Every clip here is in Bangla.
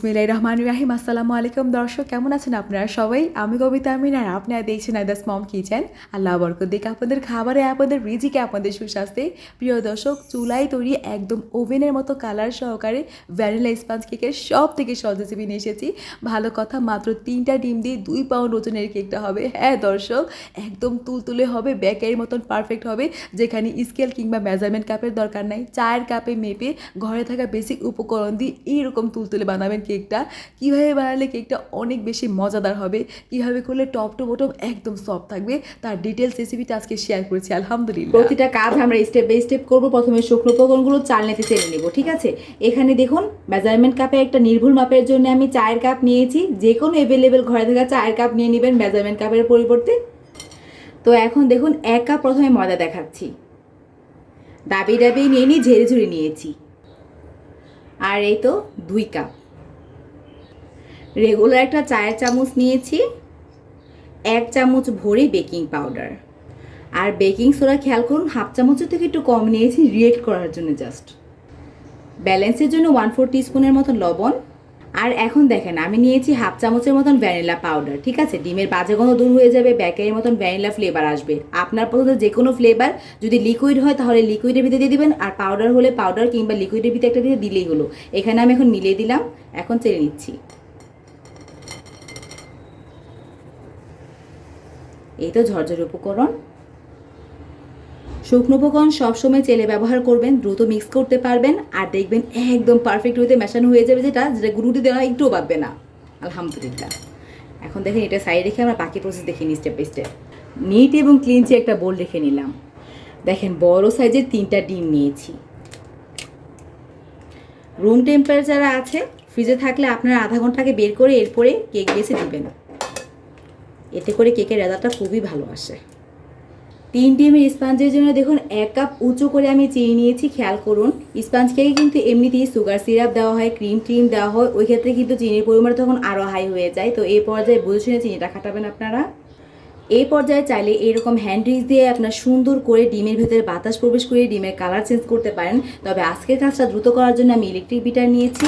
বিসমিল্লাহ রহমান রাহিম। আসসালামু আলাইকুম দর্শক, কেমন আছেন আপনারা সবাই? আমি কবিতা আমিন আর আপনারা দেখছেন আদাস মম কিচেন আল্লাহ বরকত দিক, আপনাদের খাবারে, আপনাদের রিজিকে, আপনাদের সুস্বাস্থ্যে। প্রিয় দর্শক, চুলায় তৈরি একদম ওভেনের মতো কালার সহকারে ভ্যানিলা স্পঞ্জ কেকের সব থেকে সহজ রেসিপি নিয়ে এসেছি। ভালো কথা, মাত্র তিনটা ডিম দিয়ে দুই পাউন্ড ওজনের কেকটা হবে। হ্যাঁ দর্শক, একদম তুলতুলে হবে, বেকের মতন পারফেক্ট হবে, যেখানে স্কেল কিংবা মেজারমেন্ট কাপের দরকার নাই। চায়ের কাপে মেপে ঘরে থাকা বেসিক উপকরণ দিয়ে এইরকম তুলতুলে বানাবেন কেকটা, কীভাবে বানালে কেকটা অনেক বেশি মজাদার হবে, কীভাবে করলে টপ টু বটম একদম সফট থাকবে, তার ডিটেলস রেসিপিটা আজকে শেয়ার করেছি, আলহামদুলিল্লাহ। প্রতিটা কাজ আমরা স্টেপ বাই স্টেপ করব, প্রথমে শুকনো উপকরণগুলো চালনিতে চেলে নেব, ঠিক আছে? এখানে দেখুন মেজারমেন্ট কাপে একটা নির্ভুল মাপের জন্য আমি চায়ের কাপ নিয়েছি যে কোনো অ্যাভেলেবেল ঘরে থাকা চায়ের কাপ নিয়ে নেবেন মেজারমেন্ট কাপের পরিবর্তে। তো এখন দেখুন, এক কাপ প্রথমে ময়দা দেখাচ্ছি। ডাবি ডাবি নিয়ে নিই ঝেড়ে ঝুড়ে নিয়েছি। আর এই তো দুই কাপ রেগুলার একটা চায়ের চামচ নিয়েছি, এক চামচ ভরে বেকিং পাউডার আর বেকিং সোডা খেয়াল করুন, হাফ চামচের থেকে একটু কম নিয়েছি, রিয়েক্ট করার জন্য জাস্ট ব্যালেন্সের জন্য ওয়ান ফোর টিস্পুনের মতন লবণ। আর এখন দেখেন, আমি নিয়েছি হাফ চামচের মতন ভ্যানিলা পাউডার ঠিক আছে? ডিমের বাজে গন্ধ দূর হয়ে যাবে ব্যাকের মতন ভ্যানিলা ফ্লেভার আসবে। আপনার পছন্দ যে কোনো ফ্লেভার যদি লিকুইড হয়, তাহলে লিকুইডের ভিতরে দিয়ে দিবেন, আর পাউডার হলে পাউডার কিংবা লিকুইডের ভিতরে একটা দিয়ে দিলেই হলো। এখানে আমি এখন মিলিয়ে দিলাম, এখন চেড়ে নিচ্ছি। এই তো ঝরঝর উপকরণ। শুকনো উপকরণ সবসময় চেলে ব্যবহার করবেন, দ্রুত মিক্স করতে পারবেন, আর দেখবেন একদম পারফেক্ট হইতে মেশানো হয়ে যাবে যেটা যেটা গুরুটি দেওয়া একটুও পাবে না। আলহামদুলিল্লাহ। এখন দেখেন এটা সাইড রেখে আমরা বাকি প্রসেস দেখে নিই স্টেপ বাই স্টেপ নিট এবং ক্লিনচে একটা বোল রেখে নিলাম। দেখেন বড় সাইজের তিনটা ডিম নিয়েছি। রুম টেম্পারেচার আছে ফ্রিজে থাকলে আপনারা আধা ঘন্টাকে বের করে এরপরে কেক বেছে দিবেন এতে করে কেকের রেজাল্টটা খুবই ভালো আসে। তিন ডিমের স্পঞ্জের জন্য দেখুন এক কাপ উঁচু করে আমি চিনি নিয়েছি, খেয়াল করুন। স্পঞ্জ কেকে কিন্তু এমনিতেই সুগার সিরাপ দেওয়া হয় ক্রিম ট্রিম দেওয়া হয়, ওই ক্ষেত্রে কিন্তু চিনির পরিমাণ তখন আরও হাই হয়ে যায়। তো এই পর্যায়ে বুঝে শুনে চিনিটা খাটাবেন আপনারা। এই পর্যায়ে চাইলে এরকম হ্যান্ড রিচ দিয়ে আপনার সুন্দর করে ডিমের ভেতরে বাতাস প্রবেশ করে ডিমের কালার চেঞ্জ করতে পারেন। তবে আজকের কাজটা দ্রুত করার জন্য আমি ইলেকট্রিক বিটার নিয়েছি।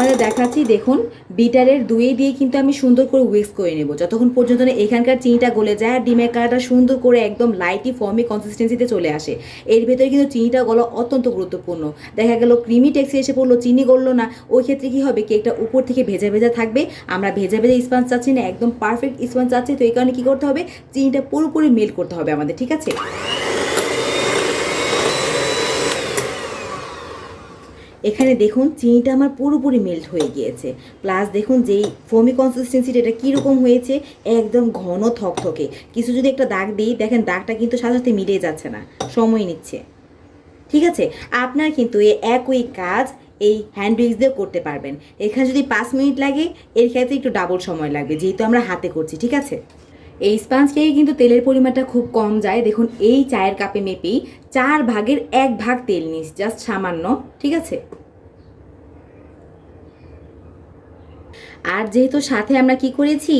আপনাদের দেখাচ্ছি, দেখুন, বিটারের দুয়ে দিয়ে কিন্তু আমি সুন্দর করে উইক্স করে নেব। যতক্ষণ পর্যন্ত না এখানকার চিনিটা গলে যায়, আর ডিমের কালারটা সুন্দর করে একদম লাইটি ফর্মি কনসিস্টেন্সিতে চলে আসে। এর ভেতরে কিন্তু চিনিটা গলা অত্যন্ত গুরুত্বপূর্ণ। দেখা গেল ক্রিমি টেক্সে এসে পড়ল, চিনি গললো না। ওই ক্ষেত্রে কী হবে, কেকটা উপর থেকে ভেজা ভেজা থাকবে। আমরা ভেজা ভেজা স্পঞ্জ চাচ্ছি না, একদম পারফেক্ট স্পঞ্জ চাচ্ছি। তো এই কারণে কী করতে হবে? চিনিটা পুরোপুরি মেল করতে হবে আমাদের, ঠিক আছে? এখানে দেখুন চিনিটা আমার পুরোপুরি মেল্ট হয়ে গিয়েছে। প্লাস দেখুন যেই ফোমি কনসিস্টেন্সিটা এটা কীরকম হয়েছে, একদম ঘন থকথকে। কিছু যদি একটা দাগ দিই, দেখেন দাগটা কিন্তু সাথে সাথে মিলে যাচ্ছে না। সময় নিচ্ছে। ঠিক আছে? আপনার কিন্তু এই একই কাজ এই হ্যান্ড উইক্স দিয়েও করতে পারবেন। এখানে যদি পাঁচ মিনিট লাগে, এর ক্ষেত্রে একটু ডাবল সময় লাগবে, যেহেতু আমরা হাতে করছি। ঠিক আছে? এই স্পঞ্জ কেকে কিন্তু তেলের পরিমাণটা খুব কম যায়। দেখুন, এই চায়ের কাপে মেপেই চার ভাগের এক ভাগ তেল নিস, জাস্ট সামান্য, ঠিক আছে? আর যেহেতু সাথে আমরা কি করেছি?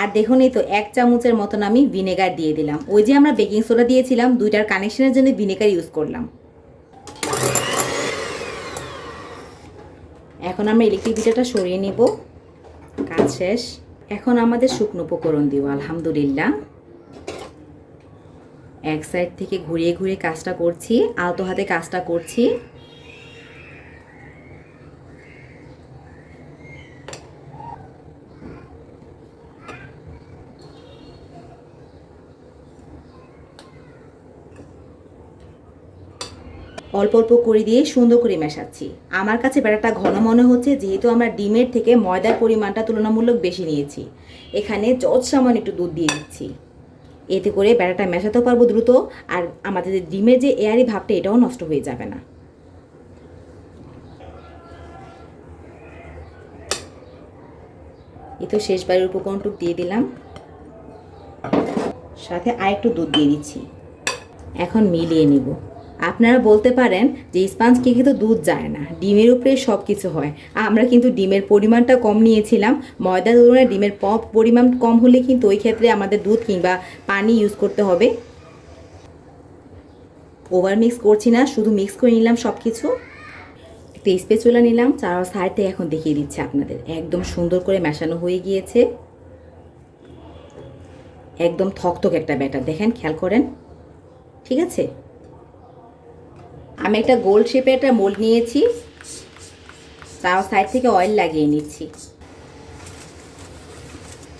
আর দেখুন, এই তো এক চামচের মতন আমি ভিনেগার দিয়ে দিলাম। ওই যে আমরা বেকিং সোডা দিয়েছিলাম, দুইটার কানেকশনের জন্য ভিনেগার ইউজ করলাম। এখন আমরা ইলেকট্রিক বিটারটা সরিয়ে নেব। কাজ শেষ। এখন আমাদের শুকনো উপকরণ দিব আলহামদুলিল্লাহ। এক সাইড থেকে ঘুরিয়ে ঘুরিয়ে কাজটা করছি, আলতো হাতে কাজটা করছি। অল্প অল্প করে দিয়ে সুন্দর করে মেশাচ্ছি। আমার কাছে ব্যাটারটা ঘন মনে হচ্ছে, যেহেতু আমরা ডিমের থেকে ময়দার পরিমাণটা তুলনামূলক বেশি নিয়েছি। এখানে যত সামান্য একটু দুধ দিয়ে দিচ্ছি। এতে করে ব্যাটারটা মেশাতেও পারব দ্রুত, আর আমাদের ডিমের যে এয়ারি ভাবটা, এটাও নষ্ট হয়ে যাবে না। এ তো শেষবারের উপকরণটুক দিয়ে দিলাম। সাথে আরেকটু দুধ দিয়ে দিচ্ছি। এখন মিলিয়ে নেব। আপনারা বলতে পারেন যে স্পঞ্জ কেকে তো দুধ যায় না, ডিমের উপরে সব কিছু হয়। আমরা কিন্তু ডিমের পরিমাণটা কম নিয়েছিলাম ময়দার তুলনায় ডিমের পপ পরিমাণ কম হলে কিন্তু ওই ক্ষেত্রে আমাদের দুধ কিংবা পানি ইউজ করতে হবে। ওভার মিক্স করছি না, শুধু মিক্স করে নিলাম সব কিছু একটা স্পেচুলা নিলাম চার সাইড থেকে এখন দেখিয়ে দিচ্ছে আপনাদের। একদম সুন্দর করে মেশানো হয়ে গিয়েছে। একদম থকথক একটা ব্যাটার, দেখেন, খেয়াল করেন। ঠিক আছে? আমি একটা গোল শেপে একটা মোল্ড নিয়েছি তার সাইড থেকে অয়েল লাগিয়ে নিচ্ছি।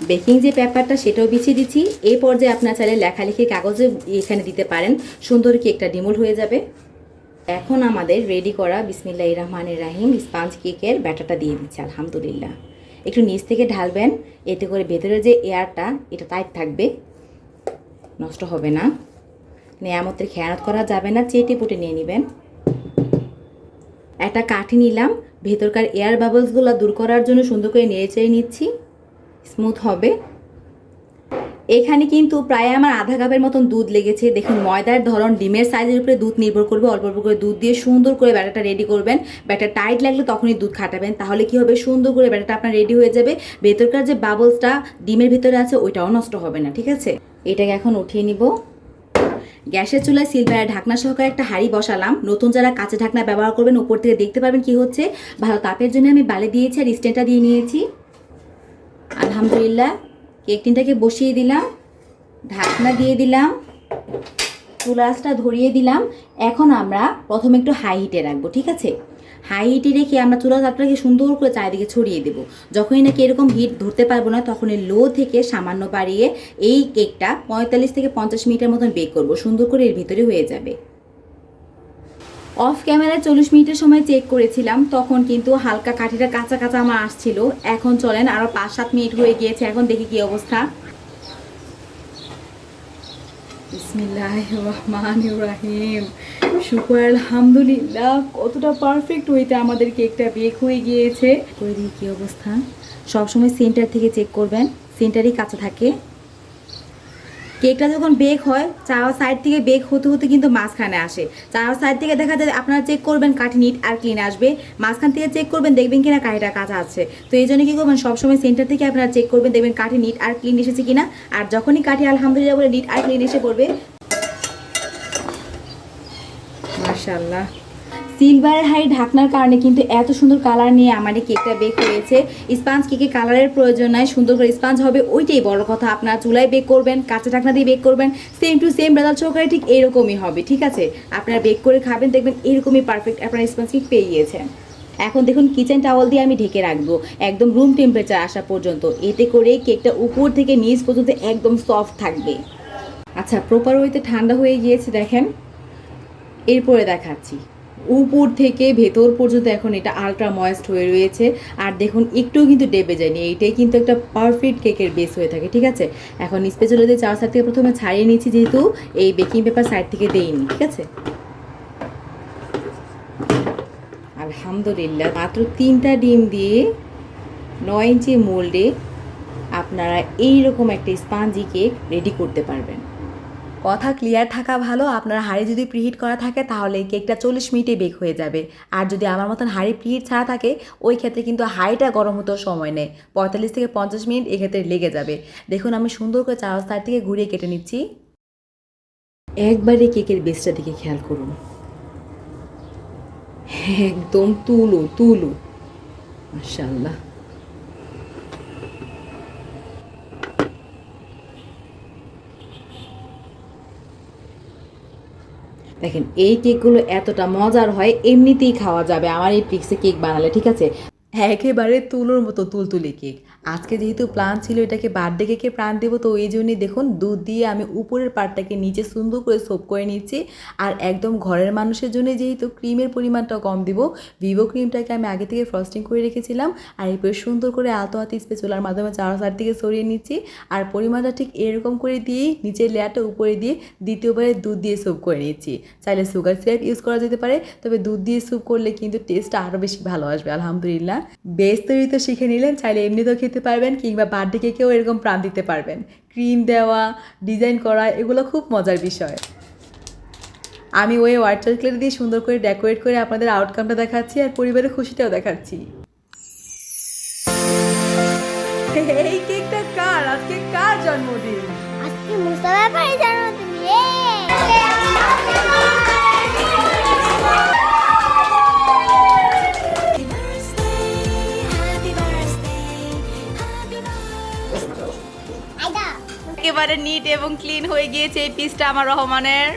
বেকিং যে পেপারটা সেটাও বিছিয়ে দিচ্ছি। এই পর্যায়ে আপনার চাইলে লেখালেখি কাগজে এখানে দিতে পারেন। সুন্দর কেকটা ডিমোল হয়ে যাবে। এখন আমাদের রেডি করা বিসমিল্লাহ রহমানের রাহিম স্পাঞ্জ কেকের ব্যাটারটা দিয়ে দিচ্ছি, আলহামদুলিল্লাহ। একটু নিচ থেকে ঢালবেন, এতে করে ভেতরে যে এয়ারটা এটা টাইট থাকবে। নষ্ট হবে না। নেয়ামতের খেয়ানত করা যাবে না চেটে পুটে নিয়ে নেবেন। একটা কাঠি নিলাম, ভেতরকার এয়ার বাবলসগুলো দূর করার জন্য সুন্দর করে নেড়ে চেড়ে নিচ্ছি স্মুথ হবে। এখানে কিন্তু প্রায় আমার আধা কাপের মতন দুধ লেগেছে। দেখুন, ময়দার ধরন, ডিমের সাইজের উপরে দুধ নির্ভর করবে, অল্প অল্প করে দুধ দিয়ে সুন্দর করে ব্যাটারটা রেডি করবেন। ব্যাটার টাইট লাগলে তখনই দুধ খাটাবেন। তাহলে কি হবে? সুন্দর করে ব্যাটারটা আপনার রেডি হয়ে যাবে। ভেতরকার যে বাবলসটা ডিমের ভেতরে আছে, ওইটাও নষ্ট হবে না, ঠিক আছে? এটাকে এখন উঠিয়ে নিব। গ্যাসের চুলায় সিলভারের ঢাকনা সহকারে একটা হাঁড়ি বসালাম। নতুন যারা কাঁচা ঢাকনা ব্যবহার করবেন, উপর থেকে দেখতে পারবেন কি হচ্ছে। ভালো তাপের জন্য আমি বালে দিয়েছি আর স্ট্যান্ডটা দিয়ে নিয়েছি। আলহামদুলিল্লাহ কেক টিনটাকে বসিয়ে দিলাম, ঢাকনা দিয়ে দিলাম চুলাসটা ধরিয়ে দিলাম। এখন আমরা প্রথমে একটু হাই হিটে রাখব, ঠিক আছে? হাই হিটে রেখে আমরা চুলা সুন্দর করে চারিদিকে ছড়িয়ে দেব। যখনই নাকি এরকম হিট ধরতে পারব না তখন এই লো থেকে সামান্য বাড়িয়ে এই কেকটা পঁয়তাল্লিশ থেকে পঞ্চাশ মিনিটের মতন বেক করব। সুন্দর করে এর ভিতরে হয়ে যাবে। অফ ক্যামেরায় চল্লিশ মিনিটের সময় চেক করেছিলাম, তখন কিন্তু হালকা কাঠিটা কাঁচা কাঁচা আমার আসছিল। এখন চলেন আরও পাঁচ সাত মিনিট হয়ে গিয়েছে, এখন দেখি কি অবস্থা। বিসমিল্লাহ রহমান রাহিম। শুক্র আলহামদুলিল্লাহ, কতটা পারফেক্ট ওইতে আমাদের কেকটা বেক হয়ে গিয়েছে। করে দিই কী অবস্থা? সবসময় সেন্টার থেকে চেক করবেন সেন্টারই কাছে থাকে। কেকটা যখন বেক হয় চাওয়া সাইড থেকে বেক হতে হতে কিন্তু মাঝখানে আসে। চাওয়া সাইড থেকে দেখা যায় আপনারা চেক করবেন কাঠি নিট আর ক্লিন আসবে। মাঝখান থেকে চেক করবেন দেখবেন কিনা কাঠিটা কাঁচা আছে। তো এই জন্য কী করবেন, সবসময় সেন্টার থেকে আপনারা চেক করবেন, দেখবেন কাঠি নিট আর ক্লিন এসেছে কিনা। আর যখনই কাঠি আলহামদুলিল্লাহ বলে নিট আর ক্লিন এসে পড়বে। মাশাল্লাহ সিলভারের হাই ঢাকনার কারণে কিন্তু এত সুন্দর কালার নিয়ে আমার এই কেকটা বেক হয়েছে স্পাঞ্জ কেকে কালারের প্রয়োজন নাই, সুন্দর করে স্পাঞ্জ হবে, ওইটাই বড় কথা। আপনারা চুলায় বেক করবেন, কাঁচা ঢাকনা দিয়ে বেক করবেন সেম টু সেম রেজাল্ট সহকারে ঠিক এরকমই হবে, ঠিক আছে? আপনারা বেক করে খাবেন, দেখবেন এরকমই পারফেক্ট আপনারা স্পাঞ্জ কেক পেয়ে গিয়েছেন। এখন দেখুন কিচেন টাওয়াল দিয়ে আমি ঢেকে রাখব, একদম রুম টেম্পারেচার আসা পর্যন্ত। এতে করে কেকটা উপর থেকে নিচ পর্যন্ত একদম সফট থাকবে। আচ্ছা প্রপার ওয়েতে ঠান্ডা হয়ে গিয়েছে, দেখেন। এরপরে দেখাচ্ছি। উপর থেকে ভেতর পর্যন্ত এখন এটা আলট্রা ময়েস্ট হয়ে রয়েছে। আর দেখুন, একটুও কিন্তু ডেবে যায়নি। এইটাই কিন্তু একটা পারফেক্ট কেকের বেস হয়ে থাকে, ঠিক আছে? এখন স্পেশাল দিয়ে চার সাইড থেকে প্রথমে ছাড়িয়ে নিচ্ছি যেহেতু, এই বেকিং পেপার সাইড থেকে দেইনি, ঠিক আছে? আলহামদুলিল্লাহ, মাত্র তিনটা ডিম দিয়ে নয় ইঞ্চি মোল্ডে আপনারা এইরকম একটা স্পাঞ্জি কেক রেডি করতে পারবেন। কথা ক্লিয়ার থাকা ভালো, আপনার হাঁড়ি যদি প্রিহিট করা থাকে তাহলে কেকটা চল্লিশ মিনিটে বেক হয়ে যাবে। আর যদি আমার মতন হাঁড়ি প্রিহিট ছাড়া থাকে, ওই ক্ষেত্রে কিন্তু হাঁড়িটা গরম হতেও সময় নেয়। পঁয়তাল্লিশ থেকে পঞ্চাশ মিনিট এক্ষেত্রে লেগে যাবে। দেখুন, আমি সুন্দর করে চার সাইড থেকে ঘুরিয়ে কেটে নিচ্ছি। একবারে কেকের বেসটা দিকে খেয়াল করুন। একদম তুলো তুলো। মাশাল্লাহ দেখেন, এই কেকগুলো এতটা মজার হয়, এমনিতেই খাওয়া যাবে। আমার এই পিক্সে কেক বানালে, ঠিক আছে? একেবারে তুলোর মতো তুলতুলি কেক। আজকে যেহেতু প্ল্যান ছিল এটাকে বার্থডে কেকে প্রাণ দেবো, তো এই জন্যই দেখুন, দুধ দিয়ে আমি উপরের পার্টটাকে নিচে সুন্দর করে সোপ করে নিচ্ছি। আর একদম ঘরের মানুষের জন্য যেহেতু ক্রিমের পরিমাণটা কম দিব ভিভো ক্রিমটাকে আমি আগে থেকে ফ্রস্টিং করে রেখেছিলাম। আর এরপরে সুন্দর করে আলতো হাতে স্পেচুলার মাধ্যমে চার সাইড থেকে সরিয়ে নিচ্ছি। আর পরিমাণটা ঠিক এরকম করে দিয়েই নিচের লেয়ারটা উপরে দিয়ে দ্বিতীয়বারে দুধ দিয়ে স্যুপ করে নিচ্ছি। চাইলে সুগার সিরাপ ইউজ করা যেতে পারে, তবে দুধ দিয়ে স্যুপ করলে কিন্তু টেস্টটা আরও বেশি ভালো আসবে, আলহামদুলিল্লাহ। বেস তৈরি তো শিখে নিলেন, চাইলে এমনিতেও খেতে পারবেন কিংবা বার্থডে কেকেও এরকম প্রাণ দিতে পারবেন। ক্রিম দেওয়া, ডিজাইন করা, এগুলো খুব মজার বিষয়। আমি ওই হোয়াইট চকলেট দিয়ে সুন্দর করে ডেকোরেট করে আপনাদের আউটকামটা দেখাচ্ছি আর পরিবারের খুশিটাও দেখাচ্ছি। এই কেকটা কার? আজকে কার জন্মদিন? আজকে মুস্তাফা ভাই একেবারে নিট এবং ক্লিন হয়ে গিয়েছে এই পিসটা আমার রহমানের।